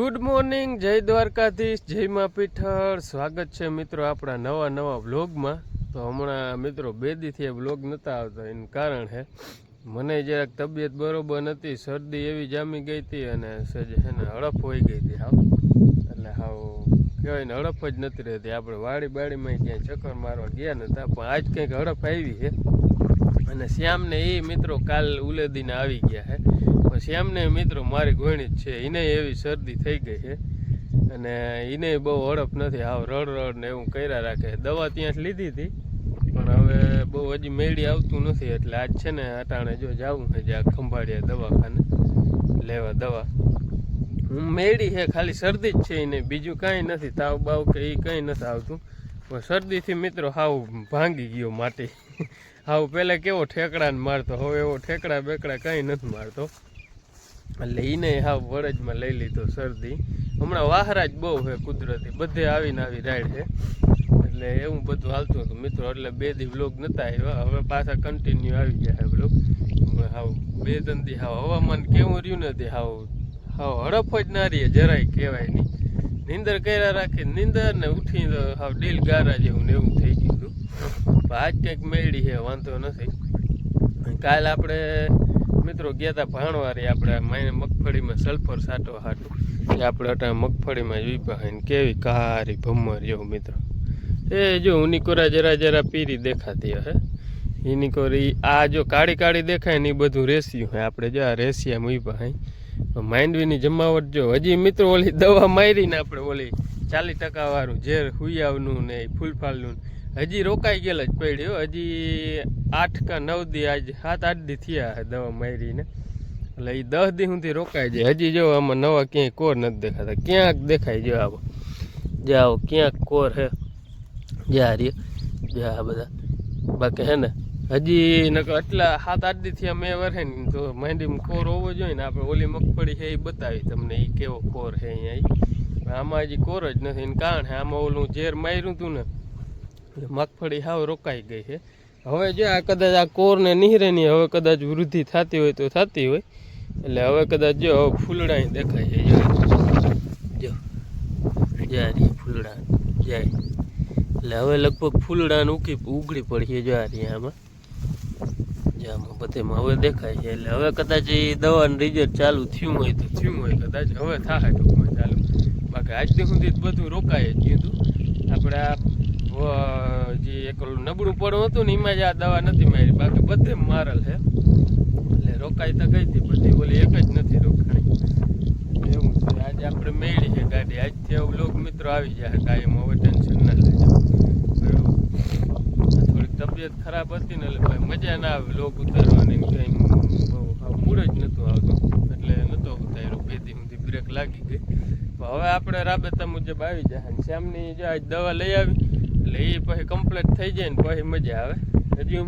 Good morning જય દ્વારકાધીશ, જય મા પીઠળ. સ્વાગત છે મિત્રો આપણા નવા નવા વ્લોગમાં. તો હમણાં મિત્રો બે દીથી વ્લોગ નહોતા આવતા, એનું કારણ છે મને જરાક તબિયત બરોબર નથી, શરદી એવી જામી ગઈ હતી અને સજ છે ને હડપ હોઈ ગઈ હતી, હાવ. એટલે હાવ કહેવાય ને હડપ જ નથી રહેતી. આપણે વાડી બાડીમાં ક્યાંય ચક્કર મારવા ગયા નહોતા પણ આજ કંઈક હડપ આવી છે અને શ્યામને એ મિત્રો કાલ ઉલેદીને આવી ગયા છે પણ શ્યામને મિત્રો મારી ગોણી જ છે. એને એવી શરદી થઈ ગઈ છે અને એને બહુ હડપ નથી. આવ રડ રડ ને એવું કર્યા રાખે. દવા ત્યાં જ લીધી હતી. પણ હવે બહુ હજી મેળી આવતું નથી. એટલે આજ છે ને અટાણે જો જાવું છે જ્યાં ખંભાળિયા દવાખાને. લેવા દવા. હું મેળી છે ખાલી શરદી જ છે એને બીજું કાંઈ નથી. તાવ બાવ કે એ કંઈ નથી આવતું. પણ શરદીથી મિત્રો હાવ ભાંગી ગયો માટી. હાવ પહેલાં કેવો ઠેકડાને મારતો, હવે એવો ઠેકડા બેકડા કંઈ નથી મારતો. એટલે એને હાવ વરજમાં લઈ લીધો શરદી. હમણાં વાહરા જ બહુ છે કુદરતી, બધે આવીને આવી રાઈડ છે. એટલે એવું બધું હાલતું હતું. મિત્રો, એટલે બે દી વ્લોગ નતા આવ્યા. હવે પાછા કન્ટિન્યુ આવી ગયા છે બ્લોગ હાવ બે ત્રણ દી હાવ હવામાન કેવું રહ્યું નથી, હાવ હાવ હડફ જ ના રહીએ જરાય કહેવાય નહીં. નિંદર કર્યા રાખી, નિંદર ને ઉઠી હાવ ડીલ ગારા જેવું ને એવું થઈ ગયું હતું. આજ કંઈક મેળી છે, વાંધો નથી. કાલ આપણે, મિત્રો ગયા હતા ભાણવારી, આપણે માઈને મગફળીમાં સલ્ફર સાટો હાટું. એટલે આપણે અટા મગફળીમાં જોઈ ને કેવી કારી ભમર જેવું મિત્રો. એ જો ઉનિકોરા જરા જરા પીરી દેખાતી હે. ઉનીકોરી આ જો કાળી કાળી દેખાય ને એ બધું રેસિયું હે. આપણે જો આ રેસિયા મુઈ પાસે માંડવીની જમાવટ જો, હજી મિત્રો ઓલી દવા મારીને આપણે ઓલી ચાલીસ ટકા વાળું ઝેર હુયાવનું ને ફૂલફાલનું હજી રોકાઈ ગયેલ જ પડ્યો. હજી આઠ કા નવ દી આજ સાત, આઠ દી થયા છે દવા મારીને. એટલે એ દસ દી સુધી રોકાઈ જાય. હજી જો આમાં નવા ક્યાંય કોર નથી દેખાતા. ક્યાંક દેખાય જો આવો. જાઓ ક્યાંક કોર હે. જા રે જા બધા. બાકી હે ને, હજી નકર એટલા સાત, આઠ દી થયા મેં વરે ને, તો માંડીમાં કોર હોવો જોઈએ ને. આપણે ઓલી મગફળી છે એ બતાવી તમને એ કેવો કોર છે અહીંયા. આમાં હજી કોર જ નથી. કારણ છે આમાં ઓલું ઝેર માર્યું હતું ને મગફળી હાવ રોકાઈ ગઈ છે. હવે જો આ કદાચ આ કોરને નીહરે નહીં હવે કદાચ વૃદ્ધિ થતી હોય તો થતી હોય. એટલે હવે કદાચ જો હવે ફૂલડા દેખાય છે. જો જાય ફૂલડા જાય એટલે હવે લગભગ ફૂલડાને ઉકી ઉગડી પડી જો આ આમાં. જામાં બધેમાં હવે દેખાય છે. એટલે હવે કદાચ એ દવાનું રિઝલ્ટ ચાલુ થયું હોય તો થયું હોય, કદાચ હવે થાય ટૂંકમાં ચાલુ. બાકી આજ સુધી બધું રોકાય જ કીધું આપણે આ જે એક નબળું પડું હતું ને એમાં જ આ દવા નથી મારી. બાકી બધે મારેલ છે. એટલે રોકાઈ તો ગઈ હતી બધી ઓલી એક જ નથી રોકાણી એવું છે. આજે આપણે મેળી છે ગાડી. આજથી એવું લોક મિત્રો આવી જાય કાયમ હવે ટેન્શન ના લેજો. થોડીક તબિયત ખરાબ હતી ને એટલે ભાઈ મજા ના આવે. લોક ઉતારવાની કંઈ મૂડ જ નહોતું આવતું. એટલે નહોતો ઉતાર્યો. બે સુધી બ્રેક લાગી ગઈ. હવે આપણે રાબેતા મુજબ આવી જાય શ્યામની જો આજ દવા લઈ આવી એટલે એ પછી કમ્પ્લીટ થઈ જાય ને પછી મજા આવે. હજી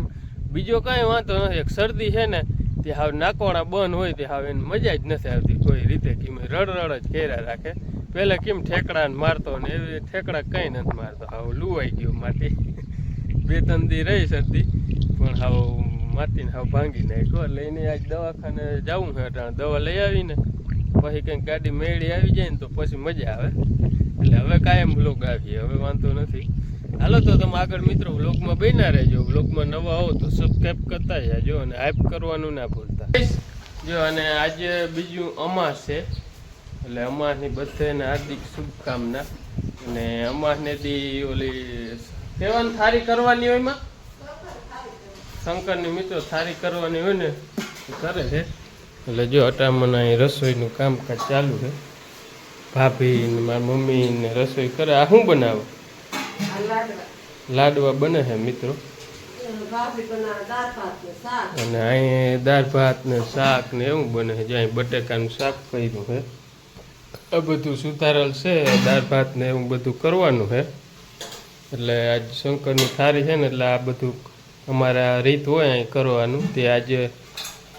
બીજો કાંઈ વાંધો નથી. એક શરદી છે ને, તે હાવ નાકોણા બંધ હોય તે હાવ એને મજા જ નથી આવતી કોઈ રીતે કેમ રડ રડ જ કર્યા રાખે. પહેલાં કેમ ઠેકડા મારતો ને એવી ઠેકડા કંઈ નથી મારતો. હાવ લુવાઈ ગયો માટી. બે ત્રણ દી રહી શરદી, પણ હાવ માટીને હાવ ભાંગી નાખ્યો. એટલે એને આજ દવાખાને જવું છે અટાણે. દવા લઈ આવીને પછી કંઈક ગાડી મેળી આવી જાય ને તો પછી મજા આવે. એટલે હવે કાયમ વ્લોગ આવીએ હવે વાંધો નથી. હાલો તો તમે આગળ મિત્રો વ્લોગમાં બન્યા રહેજો. વ્લોગમાં નવા હો તો સબસ્ક્રાઈબ કરતા જાજો અને હાઈપ કરવાનું ના ભૂલતા. જો અને આજે બીજું અમાસ છે. એટલે અમાસની બધાને હાર્દિક શુભકામના. અને અમાસને દી ઓલી કહેવાનું થારી કરવાની હોયમાં શંકરની મિત્રો થારી કરવાની હોય ને કરે છે. એટલે જો અટામણ અહીં રસોઈનું કામકાજ ચાલુ છે. ભાભી ને મારી મમ્મી ને રસોઈ કરે. આ શું બનાવો? લાડવા બને છે મિત્રો. અને અહીં દાળ ભાત ને શાક ને એવું બને છે. જ્યાં બટેકાનું શાક કર્યું છે આ બધું સુધારેલ છે. દાળ ભાત ને એવું બધું કરવાનું છે એટલે આજ શંકરની થારી છે ને, એટલે આ બધું અમારા રીત હોય અહીં કરવાનું. તે આજે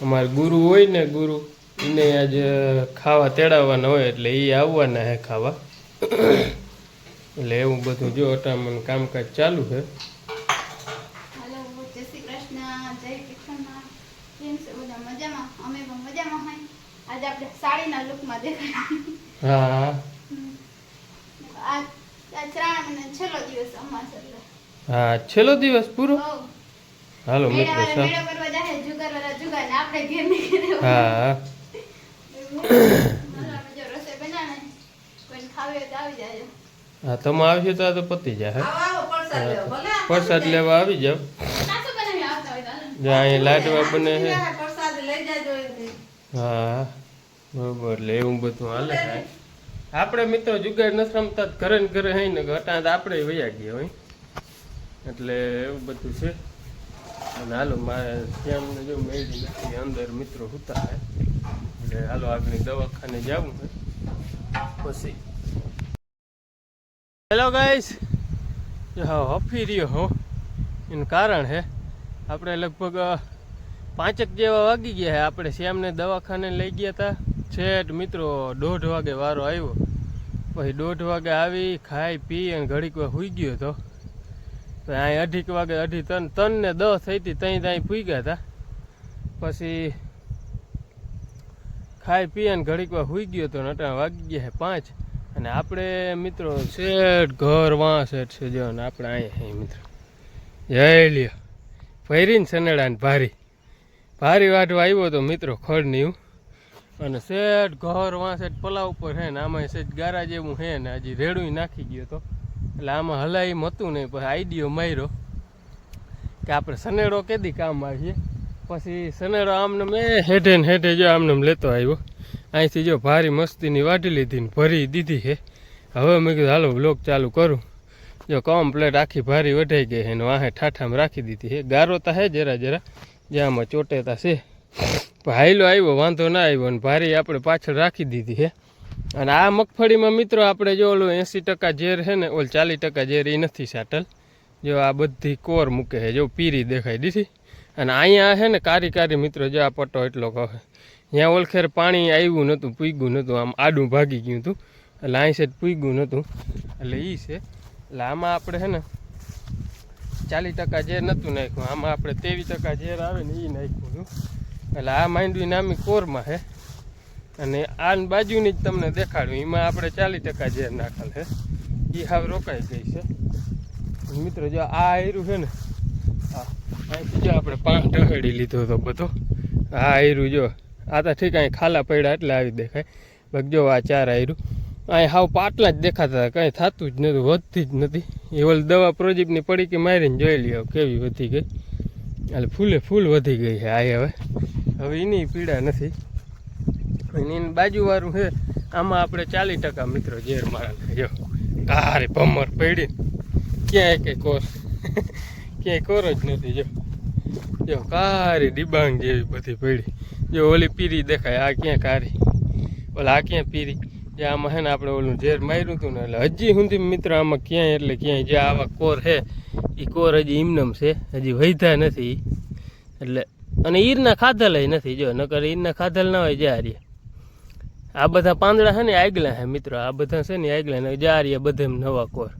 અમારા ગુરુ હોય ને, ગુરુ, એને આજે ખાવા તેડાવવાના હોય, એટલે એ આવવાના હે ખાવા. એટલે એવું બધું જો અટામણ કામકાજ ચાલુ છે. હાલો જય શ્રી કૃષ્ણ જય કૃષ્ણમાં. કેમ છે? બધા મજામાં? અમે પણ મજામાં હોય. આજે આપણે સાડીના લુકમાં દેખાય હા આ આ શ્રાવણ મહિનાનો છેલ્લો દિવસ અમાસ એટલે. હા છેલ્લો દિવસ પૂરો? હઉ. હાલો મેળા મિત્રો વાળા સા મેળો કરવા જાહે, જુગાર વાળા જુગાર ને આપણે ઘેર ને ઘેર રહેવાનું. હા. હાલો, અમે જો રસોઈ બનાવે, કોઈને ખાવી હોય તો આવી જાજો. હા તમે આવશો તો આ તો પતી જાય પ્રસાદ લેવા. ભલે આ પ્રસાદ લેવા આવી જાવ નાસ્તો બનાવી આવતા હોય તો હાલો. જ્યાં અહીં લાડવા બને છે. ત્યાં પ્રસાદ લઈ જાજો એથી. હા બરોબર એટલે એવું બધું હાલે છે આપણે મિત્રો જુગાર નથી રમતા ઘરે ને ઘરે હઈ ને હટા તો આપણે વયા ગયા હોય. એટલે એવું બધું છે. અને હાલો મારે ત્યાં જો મેળી નથી અંદર મિત્રો હુતા એટલે હાલો આગળ દવાખાને જવું હોય પછી હેલો ગાઈસ હફી રહ્યો હો. એનું કારણ છે આપણે લગભગ પાંચેક જેવા વાગી ગયા આપણે શ્યામને દવાખાને લઈ ગયા હતા છેટ મિત્રો, દોઢ વાગે વારો આવ્યો. પછી દોઢ વાગે આવી, ખાઈ, પી અને ઘડીક સુઈ ગયો હતો અહીં અઢીક વાગે, અઢી ત્રણ ત્રણ ને દસ થઈ હતી ત્યાં ત્યાં પૂઈ ગયા હતા પછી ખાઈ, પી અને ઘડીક સુઈ ગયો હતો ને અટાણે વાગી ગયા હે પાંચ. અને આપણે મિત્રો શેઠ ઘર વાં શેઠ છે જો ને આપણે અહીંયા મિત્રો. જય લ્યો. સનેડા ને ભારી. ભારી વાઢવા આવ્યો તો મિત્રો ખડ નહીં અને શેઠ ઘર વાં શેઠ પલાવ ઉપર હે ને આમાં શેઠ ગારા જેવું હે ને હજી રેડું નાખી ગયો તો. એટલે આમાં હલાઈ હતું નહીં પછી આઈડિયો માર્યો કે આપણે સનેડો કેદી કામ આવીએ પછી સનેડો આમને મેં હેઠે ને હેઠે જો આમને લેતો આવ્યો. અહીંથી જો ભારી મસ્તીની વાટી લીધી ને ભરી દીધી છે. હવે મેં કીધું, હાલો બ્લોક ચાલુ કરું. જો કમ્પ્લેટ આખી ભારી વઢાઈ ગઈ છે ને વાહે ઠાઠામાં રાખી દીધી છે. ગારો તો હે જરા જરા જ્યાંમાં ચોટેતા છે. ભાઈલો આવ્યો, વાંધો ના આવ્યો અને ભારી આપણે પાછળ રાખી દીધી છે. અને આ મગફળીમાં મિત્રો આપણે જો ઓલું એંસી ટકા ઝેર છે ને, ઓલ ચાલીસ ટકા ઝેર એ નથી સાટલ. જો આ બધી કોર મૂકે છે, જો પીરી દેખાઈ દીધી. અને અહીંયા છે ને કારી કારી મિત્રો, જો આ પટ્ટો એટલો કહે. ત્યાં ઓલખેર પાણી આવ્યું નહોતું પૂગ્યું નહોતું આમ આડું ભાગી ગયું હતું. એટલે અહીં સાઈડ પૂગ્યું નહોતું એટલે એ છે. એટલે આમાં આપણે છે ને ચાલીસ ટકા ઝેર નહોતું નાખ્યું. આમાં આપણે ત્રેવીસ ટકા ઝેર આવે ને એ નાખ્યું હતું. એટલે આ માંડવી નામી કોરમાં છે અને આ બાજુની જ તમને દેખાડ્યું એમાં આપણે ચાલીસ ટકા ઝેર નાખેલ છે એ હાવ રોકાઈ ગઈ છે. મિત્રો જો આ આયરું છે ને, હા અહીંથી જો આપણે પાંચ ઢહેડી લીધો હતો બધો. આ આયરું જો આ તો ઠીક, અહીં ખાલા પડ્યા એટલે આવી દેખાય. બાકી જો આ ચાર આયરું. અહીં હાવ પાટલા જ દેખાતા હતા, કંઈ થતું જ નહોતું વધતી જ નથી એ ઓલી દવા પ્રોજેક્ટની પડી કે મારીને જોઈ લ્યો, કેવી વધી ગઈ. એટલે ફૂલે ફૂલ વધી ગઈ છે આ હવે. હવે એની પીડા નથી. એની બાજુવાળું છે, આમાં આપણે ચાલીસ ટકા મિત્રો ઝેર મારા જો કારે ભમર પડી. ક્યાંય કંઈ કોર, ક્યાંય કોર જ નથી, જો. જો કારી ડિબાંગ જેવી બધી પડી. જો ઓલી પીરી દેખાય, આ ક્યાં કારી? ઓલા, આ ક્યાં પીરી? જે આમાં હે ને આપણે ઓલું ઝેર માર્યું હતું ને, એટલે હજી સુધી મિત્ર આમાં ક્યાંય એટલે ક્યાંય જે આવા કોર છે એ કોર હજી ઇમનમ છે, હજી વૈધા નથી. એટલે, અને ઈરના ખાધલ નથી, જો, નકર ઈરના ખાધલ ના હોય જારીએ આ બધા પાંદડા છે ને, આગલા છે મિત્રો, આ બધા છે ને, આગલા ને જારીએ બધે નવા કોર.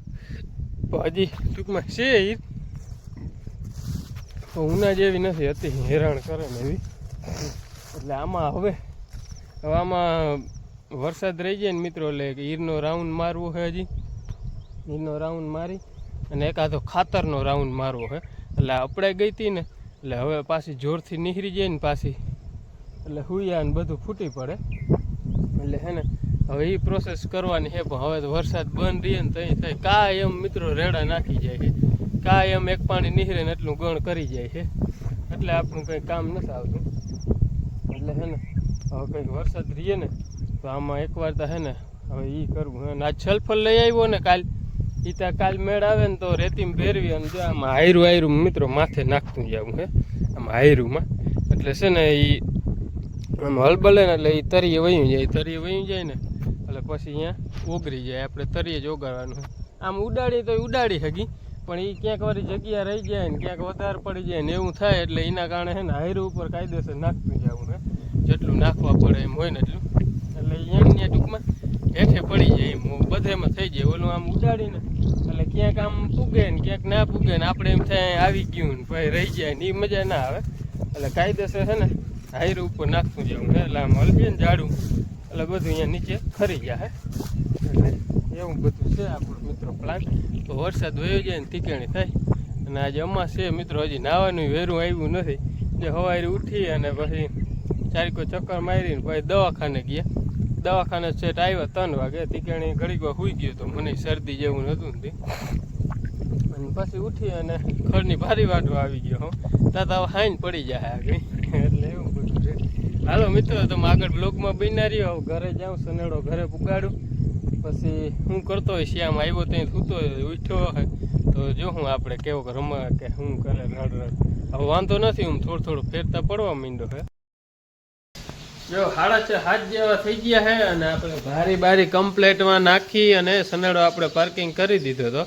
હજી ટૂંકમાં છે ઈર ઉના જેવી નથી હતી હેરાન કરે ને એવી. એટલે આમાં હવે હવે આમાં વરસાદ રહી જાય ને મિત્રો, એટલે ઈરનો રાઉન્ડ મારવો છે હજી. ઈરનો રાઉન્ડ મારી અને એકાદો ખાતરનો રાઉન્ડ મારવો છે. એટલે અપડાઈ ગઈ હતી ને, એટલે હવે પાછી જોરથી નીકળી જાય ને પાછી. એટલે હુયા ને બધું ફૂટી પડે. એટલે હે ને, હવે એ પ્રોસેસ કરવાની છે, પણ હવે તો વરસાદ બંધ રહીએ ને તઈ થાય. કાંઈ એમ મિત્રો રેડા નાખી જાય છે. કાંઈ એમ એક પાણી નીકળે ને એટલું ગણ કરી જાય છે. એટલે આપણું કંઈ કામ નથી આવતું. એટલે હે ને, હવે કંઈક વરસાદ રહીએ ને, તો આમાં એકવાર તો હે ને, હવે એ કરવું હે ને આજ લઈ આવ્યો ને કાલ. એ ત્યાં કાલ મેળ આવે ને તો રેતીમાં ભેરવી અને જો આમાં હાયરું હાયરું મિત્રો માથે નાખતું જવું હે, આમ હાયરુંમાં. એટલે છે ને એ આમ હલબલે ને એટલે એ તરીએ વયું જાય તરીએ વયું જાય ને, એટલે પછી અહીંયા ઓગરી જાય, આપણે તરીએ જ ઓગાળવાનું. આમ ઉડાડી તો ઉડાડી હગી, પણ એ ક્યાંક વારી જગ્યા રહી જાય ને, ક્યાંક વધારે પડી જાય ને એવું થાય એટલે એના કારણે હે ને હાયરું ઉપર કાયદેસર નાખતું જેટલું નાખવા પડે એમ હોય ને એટલું. એટલે અહીંયા ટૂંકમાં હેઠે પડી જાય એમ. બધેમાં થઈ જાય. ઓલું આમ ઉડાડીને. એટલે ક્યાંક આમ પૂગે ને ક્યાંક ના પૂગે ને આપણે એમ થાય આવી ગયું ને ભાઈ રહી જાય ને એ મજા ના આવે. એટલે કાયદેસર છે ને હાઈર ઉપર નાખતું જવું એટલે આમ હલવીએ ને ઝાડું. એટલે બધું અહીંયા નીચે ખરી જાય એટલે એવું બધું છે આપણો મિત્રો પ્લાન તો વરસાદ વયો જાય ને તીકેણી થાય. અને આજે અમાસ છે મિત્રો, હજી નાવાનું વેરું આવ્યું નથી. જે સવારે ઉઠી અને પછી ચારીકો ચક્કર મારીને પછી દવાખાને ગયા. દવાખાને સેટ આવ્યા ત્રણ વાગે. તીકેણી ઘડીક સુઈ ગયો તો મને શરદી જેવું નહોતું તે. અને પછી ઉઠી અને ઘરની ભારી વાટવા આવી ગયો હું. તાતા તો હાઈન પડી જાય આગળ એટલે એવું બધું છે. હાલો મિત્રો તમે આગળ બ્લોગમાં બન્યા રહ્યો. ઘરે જાઉં સનેડો ઘરે પુગાડું. પછી હું કરતો હોય શ્યામ આવ્યો ત્યાં સૂતો ઉઠ્યો હોય. તો જો હું આપણે કેવો રમવા કે હું કરે રડ રડ. હવે વાંધો નથી, હું થોડું થોડું ફેરતા પડવા માંડ્યો હે. જો હાડા છે, હાથ જેવા થઈ ગયા છે અને આપણે ભારી બારી કમ્પ્લેટમાં નાખી અને સનેડો આપણે પાર્કિંગ કરી દીધો હતો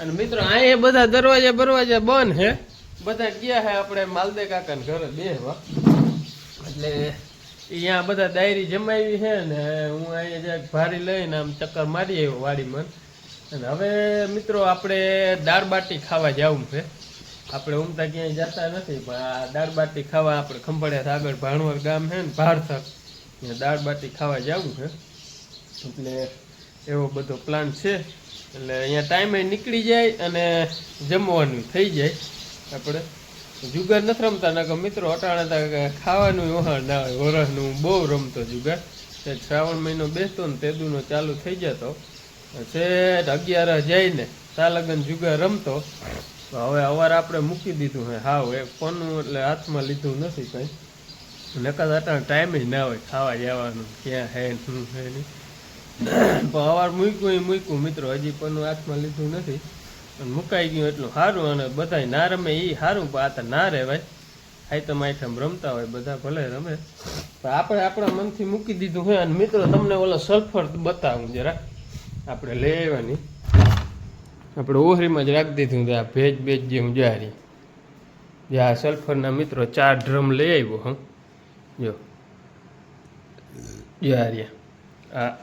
અને મિત્રો, અહીંયા બધા દરવાજા બરવાજા બંધ છે બધા ગયા છે આપણે માલદે કાકાને ઘરે બેહવા એટલે અહીંયા બધા ડાયરી જમાવી છે ને હું અહીંયા જરાક ભારી લઈને આમ ચક્કર મારી આવ્યો વાડીમાં. અને હવે મિત્રો, આપણે દાળ બાટી ખાવા જવું છે. આપણે ઉમતા ક્યાંય જતા નથી, પણ આ દાળ બાટી ખાવા આપણે ખંભાળિયા આગળ ભાણવર ગામ છે ને ભારથક ત્યાં દાળ બાટી ખાવા જવું છે. એટલે એવો બધો પ્લાન છે. એટલે અહીંયા ટાઈમે નીકળી જાય અને જમવાનું થઈ જાય. આપણે જુગાર નથી રમતા ના મિત્રો અટાણે ખાવાનું વહાણ ના હોય, વરસનું બહુ રમતો જુગાર. તે શ્રાવણ મહિનો બેસતો ને તેદુનો ચાલુ થઈ જતો. છે અગિયાર જઈને તાલગન જુગાર રમતો. તો હવે અવાર આપણે મૂકી દીધું હે. હાવ, એ કોનું એટલે હાથમાં લીધું નથી કંઈ. નકર અટાણે ટાઈમ જ ના હોય ખાવા જવાનું, ક્યાં હે શું હે નહીં પણ અવાર મૂક્યું એ મૂક્યું મિત્રો, હજી પણ હાથમાં લીધું નથી. અને મુકાઈ ગયું એટલું સારું અને બધા ના રમે એ સારું, પણ આ તો ના રહેવાય આઈટમ આઈટમ રમતા હોય, બધા ભલે રમે. પણ આપણે આપણા મનથી મૂકી દીધું હોય અને મિત્રો, તમને ઓલો સલ્ફર બતાવું જરા. આપણે લઈ આવવાની આપણે ઓહરીમાં જ રાખી દીધું આ ભેજ ભેજ જે હું જારી. જે આ સલ્ફરના મિત્રો ચાર ડ્રમ લઈ આવ્યો, હું. જો. જારિયા આ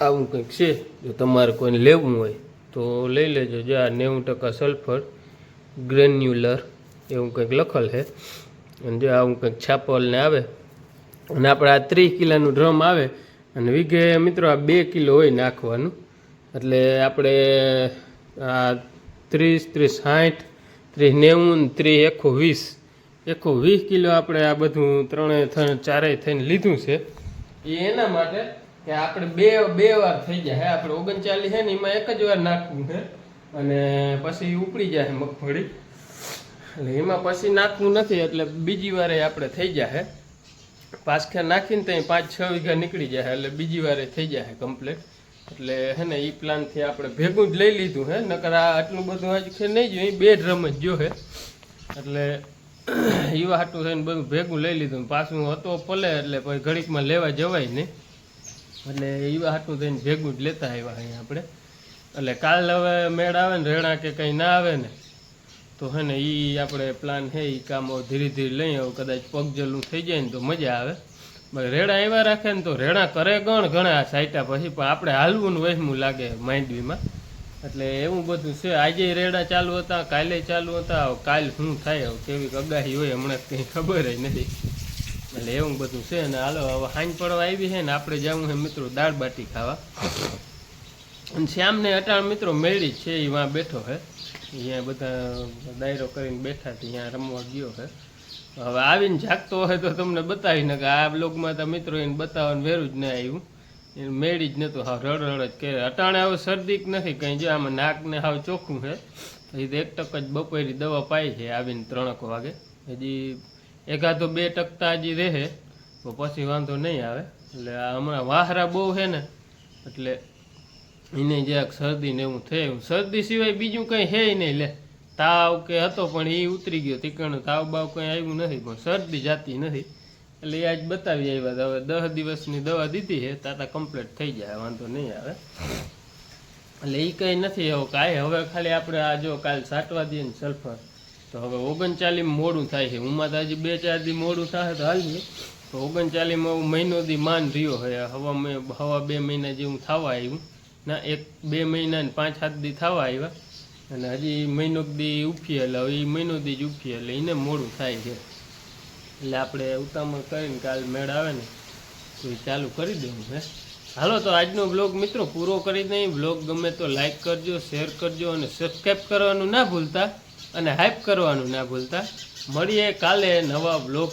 આવું કંઈક છે, જો તમારે કોઈને લેવું હોય, તો લઈ લેજો. જે આ નેવું ટકા સલ્ફર ગ્રેન્યુલર એવું કંઈક લખલ છે. અને જો આવું કંઈક છાપલ ને આવે, અને આપણે આ ત્રીસ કિલોનું ડ્રમ આવે, અને વીઘે મિત્રો આ બે કિલો હોય નાખવાનું. એટલે આપણે, આ ત્રીસ ત્રીસ સાઠ, ત્રીસ નેવું, ત્રીસ એકસો વીસ એકસો વીસ કિલો આપણે આ બધું ત્રણે થઈને, ચારેય થઈને લીધું છે. એ એના માટે કે આપણે બે બે વાર થઈ જાય. આપણે ઓગણચાલીસ છે ને એમાં એક જ વાર નાખવું છે. અને પછી ઉપડી જાય મગફળી. એટલે એમાં પછી નાખવું નથી, એટલે બીજી વારે આપણે થઈ જાય પાછા નાખીને ત્યાં પાંચ, છ વીઘા નીકળી જાય એટલે બીજી વારે થઈ જાય કમ્પ્લીટ એટલે હે ને એ પ્લાનથી આપણે ભેગું જ લઈ લીધું હે, નકર આ આટલું બધું આજ ખે નહીં જોયું બે ડ્રમ જ જો હે. એટલે એવા હાટું થઈને બધું ભેગું લઈ લીધું. પાછું હતો પલે, એટલે પછી ઘડીકમાં લેવા જવાય નહીં. એટલે એવા હાટું થઈને ભેગું જ લેતા આવ્યા અહીંયા આપણે. એટલે કાલ હવે મેળ આવે ને, રેણા કે કંઈ ના આવે ને, તો હે ને એ આપણે પ્લાન હે એ કામો ધીરે ધીરે લઈ આવું. કદાચ પગજલું થઈ જાય ને તો મજા આવે. રેડા એવા રાખે ને તો રેડા કરે ગણ ઘણા સાઈટા પછી પણ આપણે હાલવું ને વહેમું લાગે માંડવીમાં. એટલે એવું બધું છે. આજે રેડા ચાલુ હતા, કાલે ચાલુ હતા કાલ શું થાય કેવી અગાહી હોય, હમણાં કંઈ ખબર નથી. એટલે એવું બધું છે ને હાલો, હવે હાંજ પડવા આવી છે ને આપણે જવું છે મિત્રો દાળ બાટી ખાવા. અને શ્યામને અટાણ મિત્રો મેળી છે એ વાં બેઠો છે. અહીંયા બધા દાયરો કરીને બેઠા ત્યાં રમવા ગયો છે. હવે આવીને જાગતો હોય તો તમને બતાવી ને કે આ બ્લોગમાં તો મિત્રો એને બતાવવાનું વેરું જ ન આવ્યું. એને મેળી જ નહોતું, હાવ રડ રડ જ કરે અટાણે હવે શરદી નથી, કંઈ જો આમાં નાકને હાવ ચોખ્ખું છે. તો એક ટક જ બપોરી દવા પાઈ છે, આવીને ત્રણક વાગે. હજી એકાદો બે ટકતા હજી રહે, તો પછી વાંધો નહીં આવે. એટલે હમણાં વાહરા બહુ છે ને, એટલે એને જરાક શરદી ને એવું થયું. શરદી સિવાય બીજું કંઈ હે નહીં લે. તાવ કે હતો પણ એ ઉતરી ગયો તીકણું તાવ બાવ કંઈ આવ્યું નથી, પણ શરદી જાતી નથી. એટલે એ આજ બતાવી આવ્યા હતા. હવે દસ દિવસની દવા દીધી છે, તાતા કમ્પ્લીટ થઈ જાય, વાંધો નહીં આવે. એટલે એ કંઈ નથી એવો કાંઈ હવે ખાલી આપણે આ જો કાલ સાટવા દઈએ ને સલ્ફર તો હવે ઓગણચાલીસ મોડું થાય છે. ઉમાં તો હજી બે ચાર દી મોડું થાય તો હાલીએ તો ઓગણચાલીસમાં મહિનો દી માન રહ્યો હોય હવા હવા બે મહિના જેવું થવા આવ્યું. ના, એક બે મહિના ને પાંચ સાત દી થવા આવ્યા. અને હજી મહિનો દી ઉફીએ એટલે હવે એ મહિનો દી જ ઉફીએ એટલે એને મોડું થાય છે. એટલે આપણે ઉતામળ કરીને કાલ મેળ આવે ને, તો એ ચાલુ કરી દઉં હે. હાલો, તો આજનો બ્લોગ મિત્રો પૂરો કરી દઈ બ્લોગ ગમે તો લાઈક કરજો શેર કરજો અને સબસ્ક્રાઈબ કરવાનું ના ભૂલતા અને હાઈપ કરવાનું ના ભૂલતા. મળીએ કાલે નવા બ્લોગ